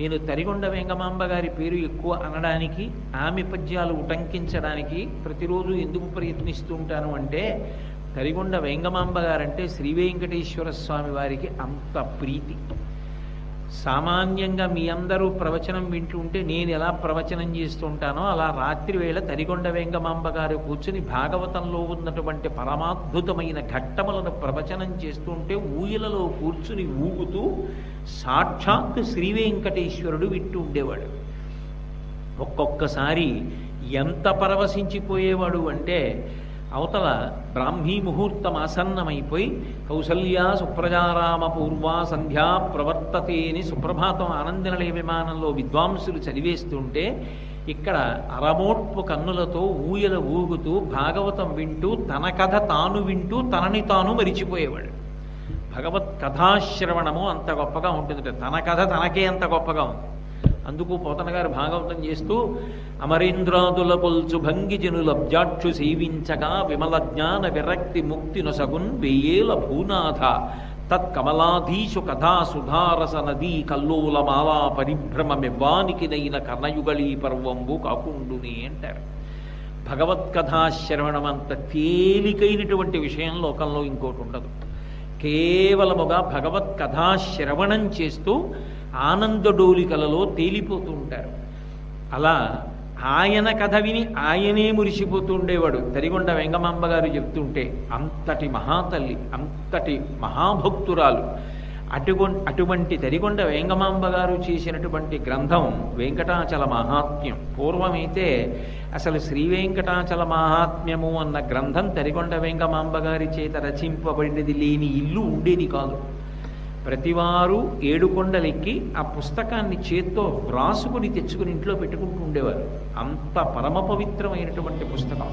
నేను తరిగొండ వెంగమాంబ గారి పేరు ఎక్కువ అనడానికి ఆమె పద్యాలు ఉటంకించడానికి ప్రతిరోజు ఎందుకు ప్రయత్నిస్తూ ఉంటాను అంటే తరిగొండ వెంగమాంబ గారంటే శ్రీ వెంకటేశ్వర స్వామి వారికి అంత ప్రీతి. సామాన్యంగా మీ అందరూ ప్రవచనం వింటూ ఉంటే నేను ఎలా ప్రవచనం చేస్తుంటానో అలా రాత్రి వేళ తరిగొండ వెంగమాంబ గారు కూర్చుని భాగవతంలో ఉన్నటువంటి పరమాద్భుతమైన ఘట్టములను ప్రవచనం చేస్తుంటే ఊయలలో కూర్చుని ఊగుతూ సాక్షాత్ శ్రీ వెంకటేశ్వరుడు వింటూ ఉండేవాడు. ఒక్కొక్కసారి ఎంత పరవశించిపోయేవాడు అంటే అవతల బ్రాహ్మీ ముహూర్తం ఆసన్నమైపోయి కౌసల్యా సుప్రజారామ పూర్వ సంధ్యా ప్రవర్తతేని సుప్రభాతం ఆనందనలయ విమానంలో విద్వాంసులు చదివేస్తుంటే ఇక్కడ అరమోట్పు కన్నులతో ఊయల ఊగుతూ భాగవతం వింటూ తన కథ తాను వింటూ తనని తాను మరిచిపోయేవాడు. భగవత్ కథాశ్రవణము అంత గొప్పగా ఉంటుంది తన కథ తనకే అంత గొప్పగా ఉంది. అందుకు పోతన గారు భాగవతం చేస్తూ అమరేంద్రాదుల పొల్చు భంగి జనులబ్జాక్షు సేవించగా విమల జ్ఞాన విరక్తి ముక్తి నొసగున్ వెయ్యేల భూనాథ. తత్కమలాధీశు కథా సుధారస నదీ కల్లోల మాలా పరిభ్రమమివ్వానికి నైన కర్ణయుగళీ పర్వంబు కాకుండుని అంటారు. భగవత్కథాశ్రవణం అంత తేలికైనటువంటి విషయం లోకంలో ఇంకోటి ఉండదు. కేవలముగా భగవత్ కథాశ్రవణం చేస్తూ ఆనందడోలికలలో తేలిపోతూ ఉంటారు అలా ఆయన కథ విని ఆయనే మురిసిపోతూ ఉండేవాడు తరిగొండ వెంగమాంబ గారు చెప్తుంటే అంతటి మహాతల్లి అంతటి మహాభక్తురాలు అటుగొ అటువంటి తరిగొండ వేంగమాంబ గారు చేసినటువంటి గ్రంథం వెంకటాచల మహాత్మ్యం. పూర్వమైతే అసలు శ్రీ వెంకటాచల మహాత్మ్యము అన్న గ్రంథం తరిగొండ వెంగమాంబ గారి చేత రచింపబడినది లేని ఇల్లు ఉండేది కాదు. ప్రతివారు ఏడుకొండలెక్కి ఆ పుస్తకాన్ని చేత్తో వ్రాసుకుని తెచ్చుకుని ఇంట్లో పెట్టుకుంటూ ఉండేవారు. అంత పరమ పవిత్రమైనటువంటి పుస్తకం.